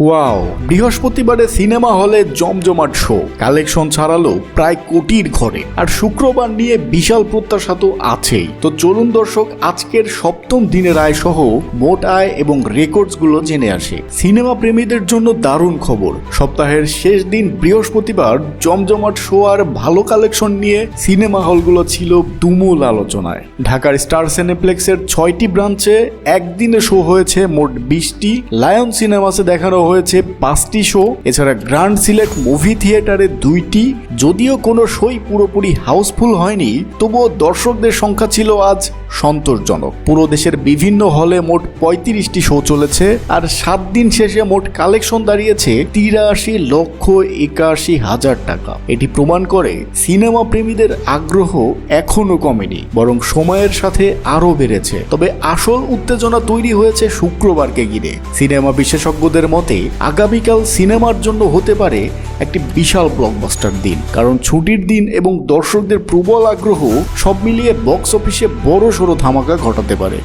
Wow, বৃহস্পতিবারে cinema হলে জমজমাট শো। কালেকশন ছাড়ালো প্রায় কোটির ঘরে। আর শুক্রবার নিয়ে বিশাল প্রত্যাশা তো আছেই। তো চলুন দর্শক, আজকের সপ্তম দিনের আয় সহ মোট আয় এবং রেকর্ডসগুলো জেনে আসে। সিনেমা প্রেমীদের জন্য দারুণ খবর। সপ্তাহের শেষ দিন বৃহস্পতিবার জমজমাট শো আর ভালো কালেকশন নিয়ে সিনেমা হলগুলো ছিল তুমুল আলোচনায়। ঢাকার স্টার সিনেপ্লেক্সের ছয়টি ব্রাঞ্চে একদিনে শো হয়েছে মোট বিশটি। লায়ন সিনেমাসে দেখানো হয়েছে পাঁচটি শো এছাড়া গ্র্যান্ড সিলেক্ট মুভি থিয়েটারে দুইটি যদিও কোনো শোই পুরোপুরি হাউসফুল হয়নি, তবুও দর্শকদের সংখ্যা ছিল আজ সন্তোষজনক। পুরো দেশের বিভিন্ন হলে মোট পঁয়ত্রিশটি শো চলেছে, আর সাত দিন শেষে মোট কালেকশন দাঁড়িয়েছে তিরাশি লক্ষ একাশি হাজার টাকা। এটি প্রমাণ করে সিনেমা প্রেমীদের আগ্রহ এখনও কমেনি, বরং সময়ের সাথে আরও বেড়েছে। তবে আসল উত্তেজনা তৈরি হয়েছে শুক্রবারকে ঘিরে। সিনেমা বিশেষজ্ঞদের মতে, আগামীকাল সিনেমার জন্য হতে পারে একটি বিশাল ব্লকবাস্টার দিন। কারণ ছুটির দিন এবং দর্শকদের প্রবল আগ্রহ সব মিলিয়ে বক্স অফিসে বড় সড়ো ধামাকা ঘটাতে পারে।